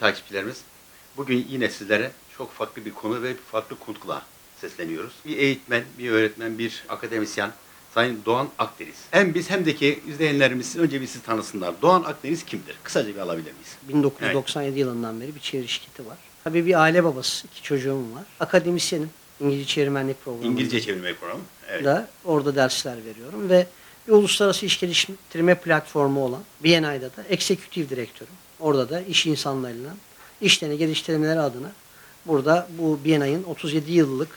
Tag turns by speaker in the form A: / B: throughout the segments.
A: Takipçilerimiz, bugün yine sizlere çok farklı bir konu ve farklı konukla sesleniyoruz. Bir eğitmen, bir öğretmen, bir akademisyen, Sayın Doğan Akdeniz. Hem biz hem de ki izleyenlerimiz önce bir sizi tanısınlar. Doğan Akdeniz kimdir? Kısaca bir alabilir miyiz?
B: 1997 yılından beri bir çeviri şirketi var. Tabii bir aile babası, iki çocuğum var. Akademisyenim. İngilizce çevirmenlik programında.
A: İngilizce çevirme programı. Evet.
B: da orada dersler veriyorum ve bir uluslararası iş geliştirme platformu olan BNI'da da executive direktörüm. Orada da iş insanlarıyla işlerini geliştirmeleri adına burada bu BNI'nin 37 yıllık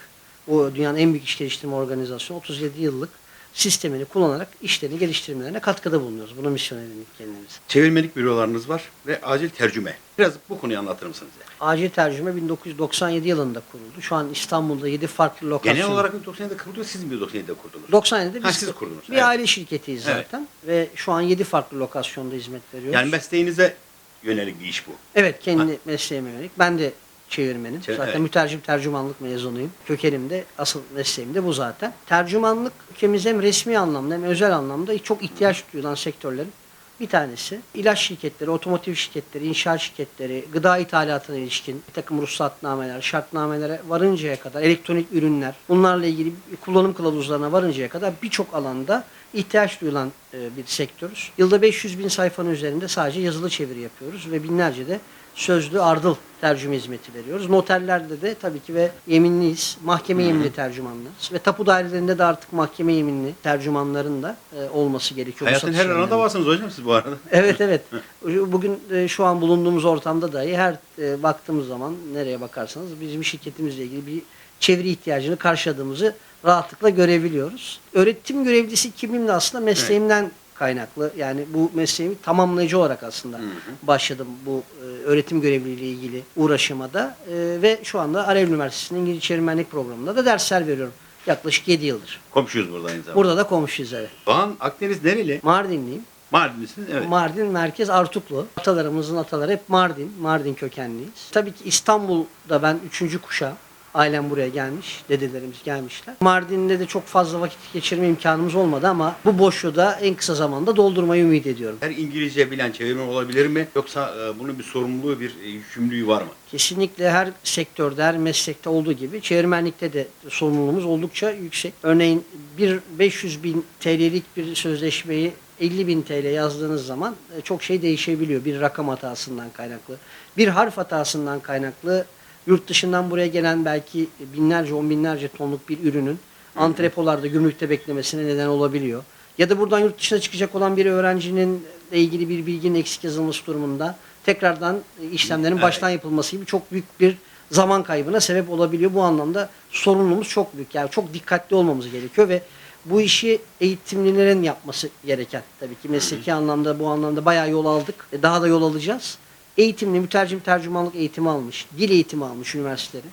B: bu dünyanın en büyük iş geliştirme organizasyonu 37 yıllık sistemini kullanarak işlerini geliştirmelerine katkıda bulunuyoruz. Bunu misyon edindik kendimize.
A: Çevirmenlik bürolarınız var ve acil tercüme. Biraz bu konuyu anlatır mısınız?
B: Acil tercüme 1997 yılında kuruldu. Şu an İstanbul'da 7 farklı lokasyon.
A: Genel olarak 1997'de kuruluyor, siz mi 1997'de kurdunuz?
B: 97'de
A: Ha,
B: biz
A: siz kurdunuz,
B: bir
A: evet.
B: aile şirketiyiz
A: Evet.
B: zaten ve şu an 7 farklı lokasyonda hizmet veriyoruz.
A: Yani mesleğinize yönelik bir iş bu.
B: Evet kendi mesleğime yönelik. Ben de çevirmenim.
A: Çevir-
B: zaten
A: evet.
B: mütercim tercümanlık mezunuyum. Kökenim de asıl mesleğim de bu zaten. Tercümanlık ülkemizde hem resmi anlamda hem özel anlamda çok ihtiyaç duyulan sektörlerin bir tanesi. İlaç şirketleri, otomotiv şirketleri, inşaat şirketleri, gıda ithalatına ilişkin bir takım ruhsatnameler, şartnamelere varıncaya kadar, elektronik ürünler, bunlarla ilgili kullanım kılavuzlarına varıncaya kadar birçok alanda ihtiyaç duyulan e, bir sektörüz. Yılda 500 bin sayfanın üzerinde sadece yazılı çeviri yapıyoruz ve binlerce de sözlü ardıl tercüme hizmeti veriyoruz. Noterlerde de tabii ki ve yeminliyiz. Mahkeme yeminli tercümanlarız. Ve tapu dairelerinde de artık mahkeme yeminli tercümanların da e, olması gerekiyor.
A: Hayatın her alanında varsınız hocam siz bu arada.
B: Evet evet. Bugün e, şu an bulunduğumuz ortamda dahi her e, baktığımız zaman nereye bakarsanız bizim şirketimizle ilgili bir çeviri ihtiyacını karşıladığımızı rahatlıkla görebiliyoruz. Öğretim görevlisi kimliğim de aslında mesleğimden kaynaklı. Yani bu mesleğimi tamamlayıcı olarak aslında başladım bu e, öğretim görevliliği ilgili uğraşıma da E, ve şu anda Arel Üniversitesi'nin İngilizce çevirmenlik programında da dersler veriyorum. Yaklaşık 7 yıldır.
A: Komşuyuz burada aynı zamanda.
B: Burada da komşuyuz evet.
A: Doğan Akdeniz nereli?
B: Mardinliyim.
A: Mardinlisiniz evet.
B: Mardin merkez Artuklu. Atalarımızın ataları hep Mardin. Mardin kökenliyiz. Tabii ki İstanbul'da ben üçüncü kuşağım. Ailem buraya gelmiş. Dedelerimiz gelmişler. Mardin'de de çok fazla vakit geçirme imkanımız olmadı ama bu boşluğu da en kısa zamanda doldurmayı ümit ediyorum.
A: Her İngilizce bilen çevirmen olabilir mi? Yoksa e, bunun bir sorumluluğu, bir e, yükümlülüğü var mı?
B: Kesinlikle her sektörde, her meslekte olduğu gibi çevirmenlikte de sorumluluğumuz oldukça yüksek. Örneğin bir 500 bin TL'lik bir sözleşmeyi 50 bin TL yazdığınız zaman e, çok şey değişebiliyor. Bir rakam hatasından kaynaklı, bir harf hatasından kaynaklı, yurt dışından buraya gelen belki binlerce, on binlerce tonluk bir ürünün antrepolarda, gümrükte beklemesine neden olabiliyor. Ya da buradan yurt dışına çıkacak olan bir öğrencinin ilgili bir bilginin eksik yazılması durumunda tekrardan e, işlemlerin baştan yapılması gibi çok büyük bir zaman kaybına sebep olabiliyor. Bu anlamda sorunumuz çok büyük. Yani çok dikkatli olmamız gerekiyor ve bu işi eğitimlilerin yapması gereken tabii ki mesleki anlamda bu anlamda bayağı yol aldık. E, Daha da yol alacağız. Eğitimli, mütercim tercümanlık eğitimi almış, dil eğitimi almış üniversiteleri.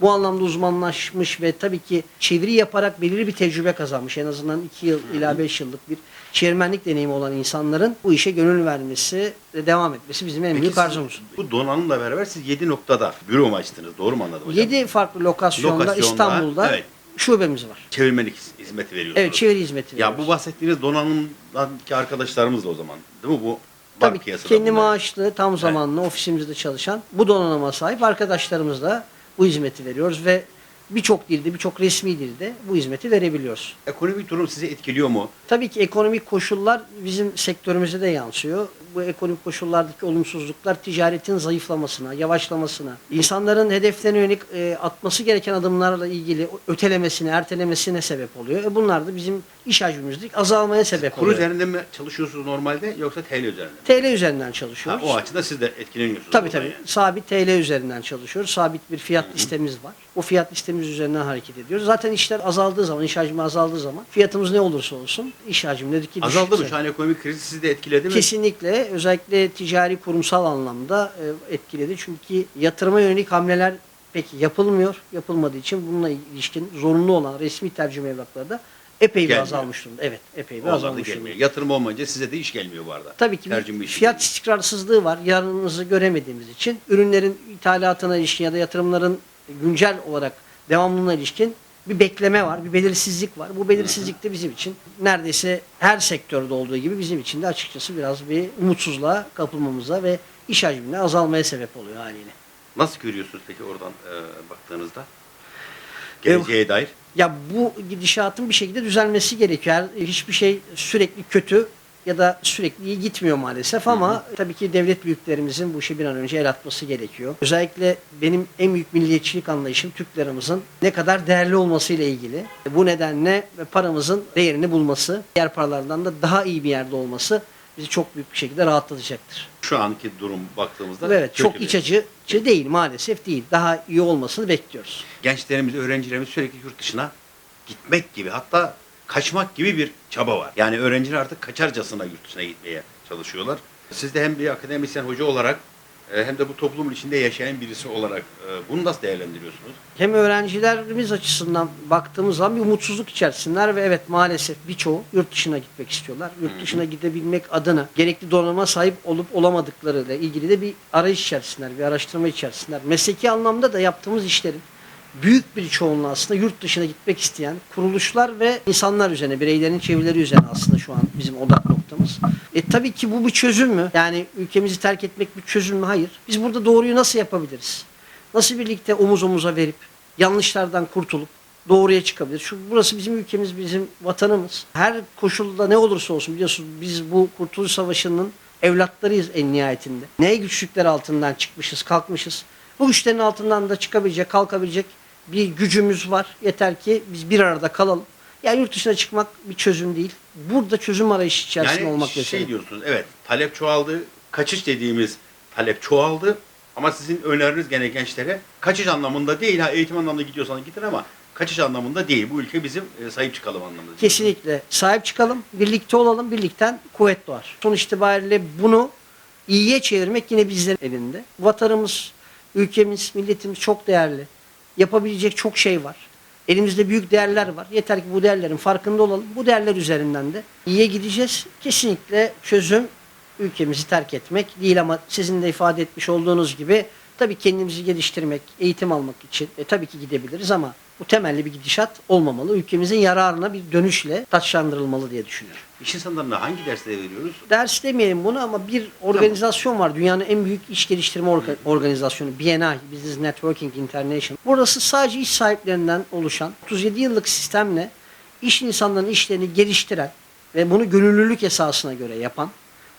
B: Bu anlamda uzmanlaşmış ve tabii ki çeviri yaparak belirli bir tecrübe kazanmış. En azından 2 yıl ila 5 yıllık bir çevirmenlik deneyimi olan insanların bu işe gönül vermesi ve devam etmesi bizim en
A: Peki
B: büyük
A: siz
B: arzumuz.
A: bu donanımla beraber siz 7 noktada büro mu açtınız? Doğru mu anladım hocam?
B: 7 farklı lokasyonda,
A: Lokasyonda,
B: İstanbul'da
A: evet.
B: şubemiz var.
A: Çevirmenlik hizmeti veriyorsunuz.
B: Evet çeviri hizmeti
A: Ya
B: veriyoruz.
A: bu bahsettiğiniz donanımdaki arkadaşlarımız da o zaman değil mi? Bu var
B: ki
A: piyasada
B: kendi
A: bunlar.
B: maaşlı, tam zamanlı ofisimizde çalışan bu donanıma sahip arkadaşlarımızla bu hizmeti veriyoruz ve birçok dilde, birçok resmi dilde bu hizmeti verebiliyoruz.
A: Ekonomik durum sizi etkiliyor mu?
B: Tabii ki ekonomik koşullar bizim sektörümüze de yansıyor. Bu ekonomik koşullardaki olumsuzluklar ticaretin zayıflamasına, yavaşlamasına, insanların hedeflerine yönelik e, atması gereken adımlarla ilgili ötelemesine, ertelemesine sebep oluyor. E bunlar da bizim iş hacmimizde azalmaya sebep
A: Kur
B: oluyor.
A: üzerinde mi çalışıyorsunuz normalde yoksa TL üzerinde mi?
B: TL üzerinden
A: Ha,
B: çalışıyoruz.
A: o açıdan siz de etkileniyorsunuz.
B: Tabii tabii.
A: yani.
B: Sabit TL üzerinden çalışıyoruz. Sabit bir fiyat listemiz var. O fiyat listemiz üzerinden hareket ediyoruz. Zaten işler azaldığı zaman, iş hacmi azaldığı zaman fiyatımız ne olursa olsun iş hacimindeki
A: Azaldı mı? Şu an ekonomik kriz sizi de etkiledi mi?
B: Kesinlikle özellikle ticari kurumsal anlamda e, etkiledi. Çünkü yatırıma yönelik hamleler peki yapılmıyor. Yapılmadığı için bununla ilişkin zorunlu olan resmi tercüme evrakları da epey bir
A: Gelmiyor.
B: azalmış durumda. Evet, epey bir
A: da
B: azalmış
A: gelmiyor.
B: durumda.
A: Yatırım olmayınca size de iş gelmiyor bu arada.
B: Tabii ki bir
A: Tercüme işi
B: fiyat
A: gelmiyor.
B: istikrarsızlığı var. Yarınımızı göremediğimiz için ürünlerin ithalatına ilişkin ya da yatırımların güncel olarak devamlılığına ilişkin bir bekleme var, bir belirsizlik var. Bu belirsizlik de bizim için neredeyse her sektörde olduğu gibi bizim için de açıkçası biraz bir umutsuzluğa kapılmamıza ve iş hacminde azalmaya sebep oluyor haliyle.
A: Nasıl görüyorsunuz peki oradan e, baktığınızda? Geleceğe dair.
B: Ya bu gidişatın bir şekilde düzelmesi gerekiyor. Hiçbir şey sürekli kötü ya da sürekli iyi gitmiyor maalesef ama tabii ki devlet büyüklerimizin bu işe bir an önce el atması gerekiyor. Özellikle benim en büyük milliyetçilik anlayışım Türk liramızın ne kadar değerli olmasıyla ilgili. Bu nedenle paramızın değerini bulması, diğer paralardan da daha iyi bir yerde olması bizi çok büyük bir şekilde rahatlatacaktır.
A: Şu anki durum baktığımızda
B: Evet çok
A: kötü
B: iç açıcı değil maalesef değil. Daha iyi olmasını bekliyoruz.
A: gençlerimiz, öğrencilerimiz sürekli yurt dışına gitmek gibi hatta kaçmak gibi bir çaba var. Yani öğrenciler artık kaçarcasına yurt dışına gitmeye çalışıyorlar. Siz de hem bir akademisyen hoca olarak e, hem de bu toplumun içinde yaşayan birisi olarak e, bunu nasıl değerlendiriyorsunuz?
B: hem öğrencilerimiz açısından baktığımız zaman bir umutsuzluk içerisindeler ve evet maalesef birçoğu yurt dışına gitmek istiyorlar. Yurt dışına gidebilmek adına gerekli donanıma sahip olup olamadıkları ile ilgili de bir arayış içerisindeler, bir araştırma içerisindeler. Mesleki anlamda da yaptığımız işlerin büyük bir çoğunluğu aslında yurt dışına gitmek isteyen kuruluşlar ve insanlar üzerine, bireylerin çevreleri üzerine aslında şu an bizim odak noktamız. E tabii ki bu bir çözüm mü? Yani ülkemizi terk etmek bir çözüm mü? Hayır. Biz burada doğruyu nasıl yapabiliriz? Nasıl birlikte omuz omuza verip yanlışlardan kurtulup doğruya çıkabilir. Şu burası bizim ülkemiz, bizim vatanımız. Her koşulda ne olursa olsun biliyorsunuz biz bu Kurtuluş Savaşı'nın evlatlarıyız en nihayetinde. Ne güçlükler altından çıkmışız, kalkmışız. Bu güçlerin altından da çıkabilecek, kalkabilecek bir gücümüz var. Yeter ki biz bir arada kalalım. Yani yurt dışına çıkmak bir çözüm değil. Burada çözüm arayışı içerisinde
A: yani
B: olmak
A: şey
B: mesele.
A: diyorsunuz evet talep çoğaldı, kaçış dediğimiz talep çoğaldı ama sizin öneriniz gene gençlere kaçış anlamında değil ha eğitim anlamında gidiyorsanız gidin ama kaçış anlamında değil. Bu ülke bizim e, sahip çıkalım anlamında.
B: Kesinlikle sahip çıkalım, birlikte olalım, birlikten kuvvet doğar. Sonuç itibariyle bunu iyiye çevirmek yine bizlerin elinde. Vatanımız, ülkemiz, milletimiz çok değerli. Yapabilecek çok şey var. Elimizde büyük değerler var. Yeter ki bu değerlerin farkında olalım. Bu değerler üzerinden de iyiye gideceğiz. Kesinlikle çözüm ülkemizi terk etmek değil ama sizin de ifade etmiş olduğunuz gibi tabii kendimizi geliştirmek, eğitim almak için e, tabii ki gidebiliriz ama bu temelli bir gidişat olmamalı. Ülkemizin yararına bir dönüşle taçlandırılmalı diye düşünüyorum.
A: İş insanlarına hangi dersleri veriyoruz?
B: Ders demeyelim bunu ama bir organizasyon var. Dünyanın en büyük iş geliştirme orga- organizasyonu BNI, Business Networking International. Burası sadece iş sahiplerinden oluşan 37 yıllık sistemle iş insanlarının işlerini geliştiren ve bunu gönüllülük esasına göre yapan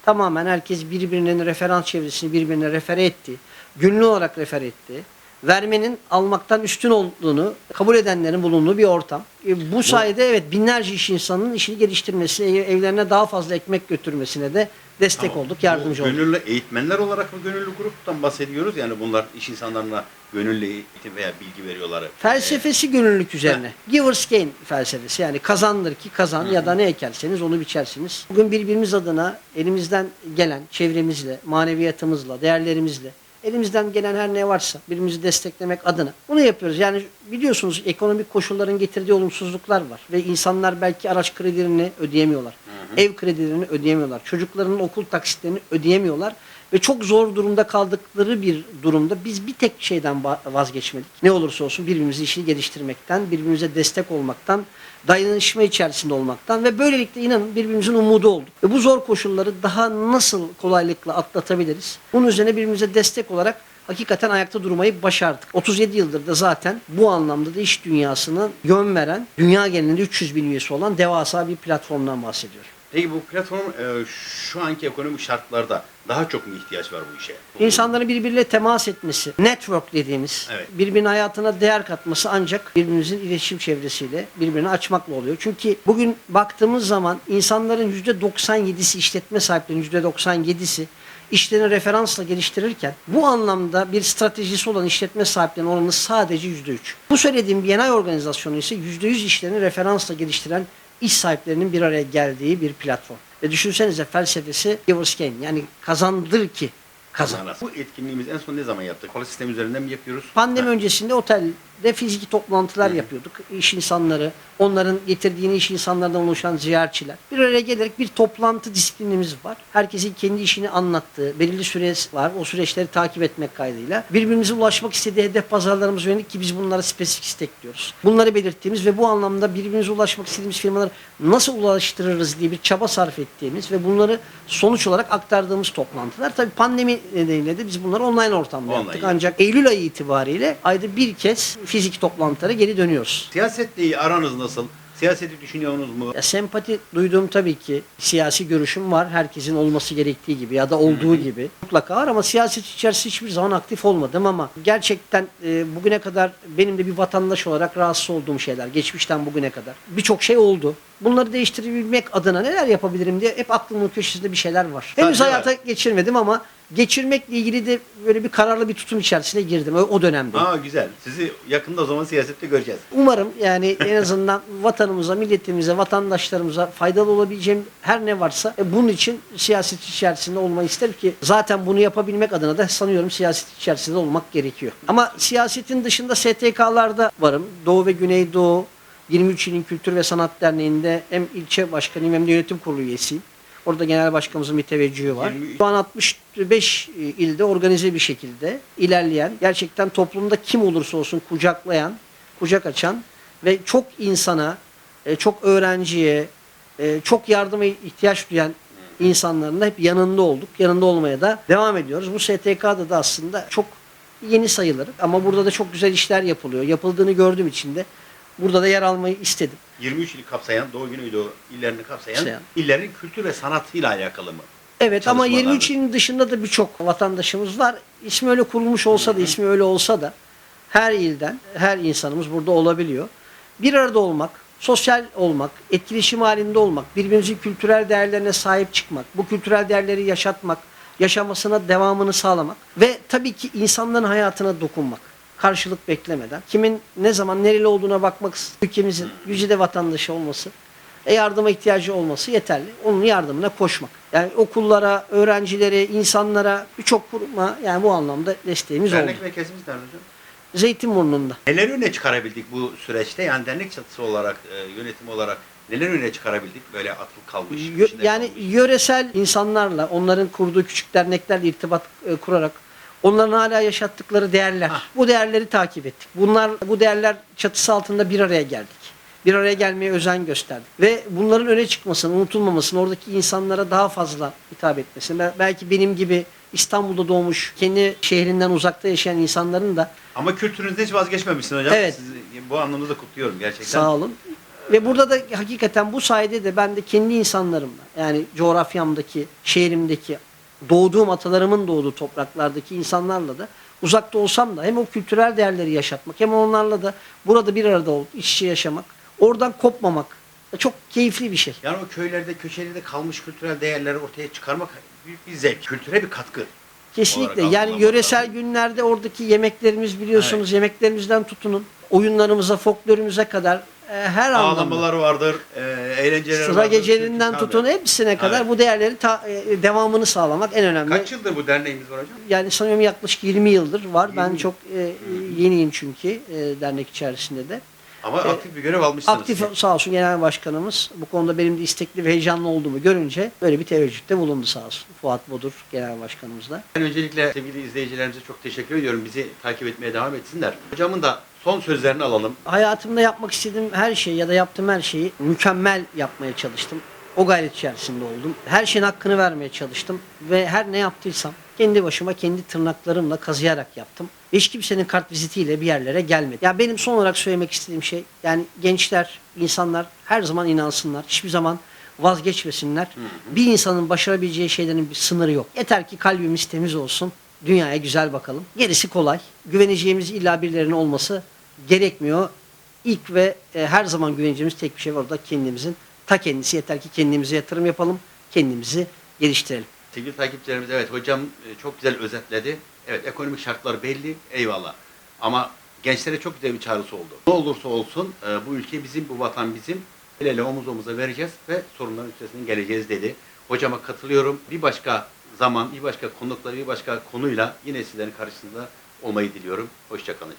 B: tamamen herkes birbirinin referans çevresini birbirine refere etti. Gönüllü olarak refer etti. Vermenin almaktan üstün olduğunu kabul edenlerin bulunduğu bir ortam. E, Bu sayede evet binlerce iş insanının işini geliştirmesi, ev- evlerine daha fazla ekmek götürmesine de destek
A: Tamam.
B: olduk, yardımcı olduk.
A: Gönüllü eğitmenler olarak mı gönüllü gruptan bahsediyoruz? Yani bunlar iş insanlarına gönüllü eğitim veya bilgi veriyorlar.
B: Felsefesi gönüllülük üzerine. Givers gain felsefesi yani kazandır ki kazan ya da ne ekerseniz onu biçersiniz. Bugün birbirimiz adına elimizden gelen çevremizle, maneviyatımızla, değerlerimizle elimizden gelen her ne varsa birbirimizi desteklemek adına bunu yapıyoruz. Yani biliyorsunuz ekonomik koşulların getirdiği olumsuzluklar var ve insanlar belki araç kredilerini ödeyemiyorlar. Ev kredilerini ödeyemiyorlar. Çocuklarının okul taksitlerini ödeyemiyorlar ve çok zor durumda kaldıkları bir durumda biz bir tek şeyden va- vazgeçmedik. Ne olursa olsun birbirimizin işini geliştirmekten, birbirimize destek olmaktan, dayanışma içerisinde olmaktan ve böylelikle inanın birbirimizin umudu olduk. Ve bu zor koşulları daha nasıl kolaylıkla atlatabiliriz? Bunun üzerine birbirimize destek olarak hakikaten ayakta durmayı başardık. 37 yıldır da zaten bu anlamda da iş dünyasına yön veren, dünya genelinde 300 bin üyesi olan devasa bir platformdan bahsediyorum.
A: Peki bu platform e, şu anki ekonomik şartlarda daha çok mu ihtiyaç var bu işe?
B: İnsanların birbiriyle temas etmesi, network dediğimiz,
A: Evet.
B: birbirinin hayatına değer katması ancak birbirimizin iletişim çevresiyle birbirini açmakla oluyor. Çünkü bugün baktığımız zaman insanların %97'si işletme sahiplerinin %97'si işlerini referansla geliştirirken bu anlamda bir stratejisi olan işletme sahiplerinin oranı sadece %3. Bu söylediğim BNI organizasyonu ise %100 işlerini referansla geliştiren iş sahiplerinin bir araya geldiği bir platform. Ve düşünsenize felsefesi givers gain yani kazandır ki kazan.
A: Bu etkinliğimiz en son ne zaman yaptık? Kola sistemi üzerinden mi yapıyoruz?
B: Pandemi
A: Ha,
B: öncesinde otel de fiziki toplantılar yapıyorduk. İş insanları, onların getirdiğini iş insanlarından oluşan ziyaretçiler. Bir araya gelerek bir toplantı disiplinimiz var. Herkesin kendi işini anlattığı, belirli süresi var. O süreçleri takip etmek kaydıyla. Birbirimize ulaşmak istediği hedef pazarlarımız yönelik ki biz bunlara spesifik istek diyoruz. Bunları belirttiğimiz ve bu anlamda birbirimize ulaşmak istediğimiz firmaları nasıl ulaştırırız diye bir çaba sarf ettiğimiz ve bunları sonuç olarak aktardığımız toplantılar. Tabii pandemi nedeniyle de biz bunları online ortamda
A: Online
B: yaptık.
A: yaptık.
B: Ancak Eylül ayı itibariyle ayda bir kez fiziki toplantılara geri dönüyoruz.
A: Siyasetle aranız nasıl? Siyaseti düşünüyorsunuz mu?
B: Ya sempati duyduğum tabii ki siyasi görüşüm var. Herkesin olması gerektiği gibi ya da olduğu gibi mutlaka var ama siyaset içerisinde hiçbir zaman aktif olmadım ama gerçekten e, bugüne kadar benim de bir vatandaş olarak rahatsız olduğum şeyler geçmişten bugüne kadar birçok şey oldu. Bunları değiştirebilmek adına neler yapabilirim diye hep aklımın köşesinde bir şeyler var. Henüz
A: Bence var.
B: hayata geçirmedim ama geçirmekle ilgili de böyle bir kararlı bir tutum içerisine girdim o, o dönemde.
A: Aa güzel. Sizi yakında o zaman siyasette göreceğiz.
B: Umarım yani en azından vatanımıza, milletimize, vatandaşlarımıza faydalı olabileceğim her ne varsa e, bunun için siyaset içerisinde olmayı isterim ki zaten bunu yapabilmek adına da sanıyorum siyaset içerisinde olmak gerekiyor. Ama siyasetin dışında STK'larda varım. Doğu ve Güneydoğu 23 ilin Kültür ve Sanat Derneği'nde hem ilçe başkanıyım hem de yönetim kurulu üyesiyim. Orada genel başkanımızın bir teveccühü var.
A: 23
B: Şu an 65 ilde organize bir şekilde ilerleyen, gerçekten toplumda kim olursa olsun kucaklayan, kucak açan ve çok insana, e, çok öğrenciye, e, çok yardıma ihtiyaç duyan insanların da hep yanında olduk. Yanında olmaya da devam ediyoruz. Bu STK'da da aslında çok yeni sayılır ama burada da çok güzel işler yapılıyor. Yapıldığını gördüğüm için de burada da yer almayı istedim.
A: 23 ili kapsayan, Doğu Güneydoğu illerini kapsayan
B: Kapsayan.
A: illerin kültür ve sanatıyla alakalı mı?
B: Evet ama
A: çalışmalar.
B: 23 ilin dışında da birçok vatandaşımız var. İsmi öyle kurulmuş olsa da, ismi öyle olsa da her ilden, her insanımız burada olabiliyor. Bir arada olmak, sosyal olmak, etkileşim halinde olmak, birbirimizin kültürel değerlerine sahip çıkmak, bu kültürel değerleri yaşatmak, yaşamasına devamını sağlamak ve tabii ki insanların hayatına dokunmak. Karşılık beklemeden. Kimin ne zaman nereli olduğuna bakmak, ülkemizin yüzde vatandaşı olması e, yardıma ihtiyacı olması yeterli. Onun yardımına koşmak. Yani okullara, öğrencilere, insanlara birçok kuruma yani bu anlamda desteğimiz oldu.
A: Dernek merkezimiz nerede hocam?
B: Zeytinburnu'nda.
A: Neler öne çıkarabildik bu süreçte? Yani dernek çatısı olarak, e, yönetim olarak neler öne çıkarabildik? Böyle atıl kalmış.
B: Yö-
A: içinde
B: yani
A: kalmış.
B: yöresel insanlarla, onların kurduğu küçük derneklerle irtibat e, kurarak onların hala yaşattıkları değerler.
A: Ah.
B: Bu değerleri takip ettik. Bunlar bu değerler çatısı altında bir araya geldik. Bir araya gelmeye özen gösterdik. Ve bunların öne çıkmasını, unutulmamasını, oradaki insanlara daha fazla hitap etmesini, bel- belki benim gibi İstanbul'da doğmuş, kendi şehrinden uzakta yaşayan insanların da
A: Ama kültürünüzde hiç vazgeçmemişsin hocam.
B: Evet.
A: Sizi bu anlamda da kutluyorum gerçekten.
B: Sağ olun. Ve burada da hakikaten bu sayede de ben de kendi insanlarımla yani coğrafyamdaki, şehrimdeki, doğduğum atalarımın doğduğu topraklardaki insanlarla da uzakta olsam da hem o kültürel değerleri yaşatmak hem onlarla da burada bir arada olup iç içe yaşamak, oradan kopmamak çok keyifli bir şey.
A: Yani o köylerde, köşelerde kalmış kültürel değerleri ortaya çıkarmak büyük bir zevk. Kültüre bir katkı.
B: Kesinlikle. Yani yöresel
A: lazım.
B: günlerde oradaki yemeklerimiz biliyorsunuz yemeklerimizden tutunun oyunlarımıza, folklorumuza kadar e, her anlamda.
A: Ağlamalar vardır, e, eğlenceler
B: Sıra
A: vardır.
B: gecelerinden
A: Tabii.
B: tutun hepsine kadar
A: Evet.
B: bu değerleri ta- e, devamını sağlamak en önemli.
A: Kaç yıldır bu derneğimiz var hocam?
B: Yani sanıyorum yaklaşık 20 yıldır var. Ben
A: 20.
B: çok e, yeniyim çünkü e, dernek içerisinde de.
A: Ama
B: E,
A: aktif bir görev almışsınız.
B: Aktif sağ olsun genel başkanımız bu konuda benim de istekli ve heyecanlı olduğumu görünce böyle bir teveccühte bulundu sağ olsun. Fuat Bodur genel başkanımız da.
A: Ben öncelikle sevgili izleyicilerimize çok teşekkür ediyorum. Bizi takip etmeye devam etsinler. Hocamın da son sözlerini alalım.
B: Hayatımda yapmak istediğim her şeyi ya da yaptığım her şeyi mükemmel yapmaya çalıştım. O gayret içerisinde oldum. Her şeyin hakkını vermeye çalıştım ve her ne yaptıysam kendi başıma kendi tırnaklarımla kazıyarak yaptım. Hiç kimsenin kart vizitiyle bir yerlere gelmedi. Ya benim son olarak söylemek istediğim şey yani gençler, insanlar her zaman inansınlar. Hiçbir zaman vazgeçmesinler. Bir insanın başarabileceği şeylerin bir sınırı yok. Yeter ki kalbimiz temiz olsun. Dünyaya güzel bakalım. Gerisi kolay. Güveneceğimiz illa birilerinin olması gerekmiyor. İlk ve e, her zaman güveneceğimiz tek bir şey var. O da kendimizin ta kendisi. Yeter ki kendimize yatırım yapalım. Kendimizi geliştirelim.
A: Sevgili takipçilerimiz evet hocam e, çok güzel özetledi. Evet ekonomik şartlar belli eyvallah. Ama gençlere çok güzel bir çağrısı oldu. Ne olursa olsun e, bu ülke bizim, bu vatan bizim. El ele omuz omuza vereceğiz ve sorunların üstesinden geleceğiz dedi. Hocama katılıyorum. Bir başka zaman, bir başka konukla, bir başka konuyla yine sizlerin karşısında olmayı diliyorum. Hoşçakalın.